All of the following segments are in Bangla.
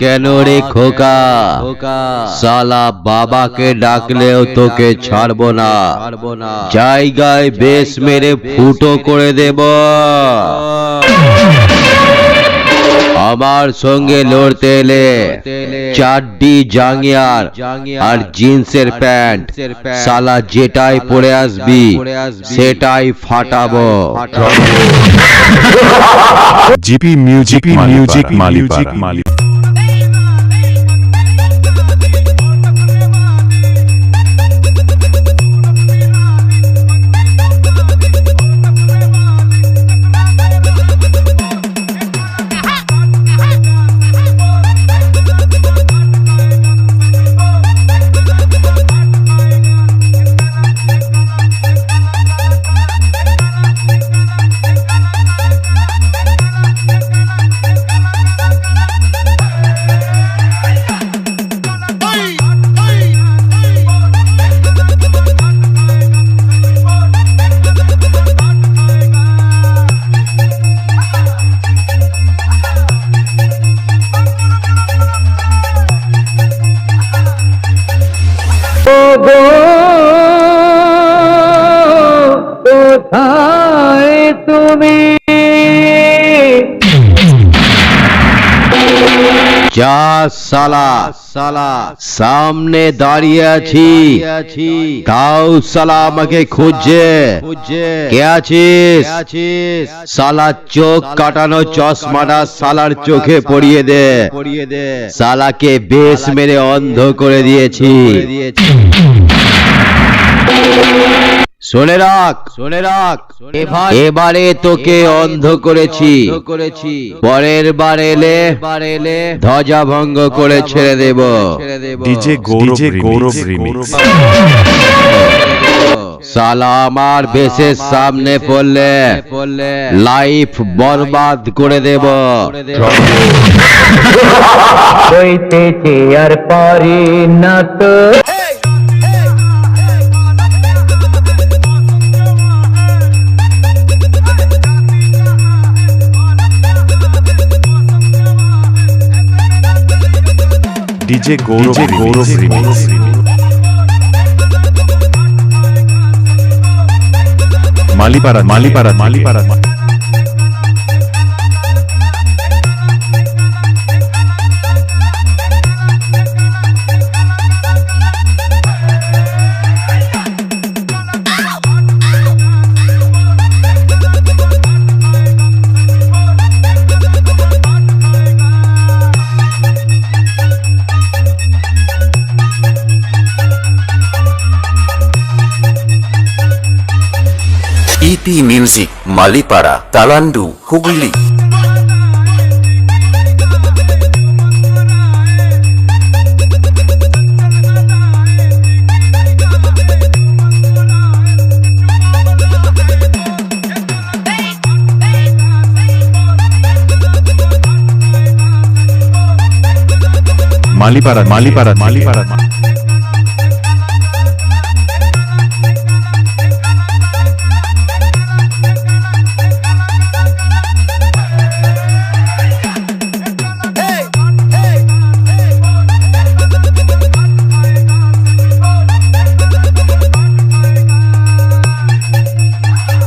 কেন রে খোকা? সালা বাবাকে ডাকলেও তোকে ছাড়বো না। জায়গায় বেশ মেরে ফুটো করে দেব। আমার সঙ্গে লড়তে এলে চারটি জাঙ্গিয়ার আর জিন্সের প্যান্ট। সালা যেটাই পরে আসবি সেটাই ফাটাবো। জিপি মিউজিক মিউজিক মিউজিক মালি কোথায় তুমি? যা সালা সালা, সামনে দাঁড়িয়ে আছি। তাও সালা আমাকে খুঁজছে। কে আছিস? সালা চোখ কাটানো চশমাটা সালার চোখে পড়িয়ে দে। সালাকে বেশ মেরে অন্ধ করে দিয়েছি। শুনে রাখ শুনে রাখ। এবারে তোকে অন্ধ করেছি। করেছি। পরের বার এলে এলে ধ্বজা ভঙ্গ করে ছেড়ে দেব। ডিজে গৌরব গৌরব রিমিক্স সালা আমার বেশের সামনে পড়লে পড়লে লাইফ বরবাদ করে দেব। হইতেছে আর পারি না তো। DJ Gaurav Gaurav remix Malipara Malipara Malipara EP music Malipara Talandu Hooghly Malipara Malipara Malipara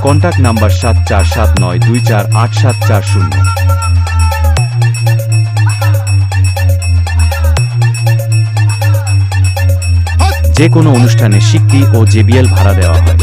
contact number সাত চার সাত নয় দুই চার আট সাত চার শূন্য। যে কোনো অনুষ্ঠানে স্বীকৃতি ও জেবিএল ভাড়া দেওয়া হয়।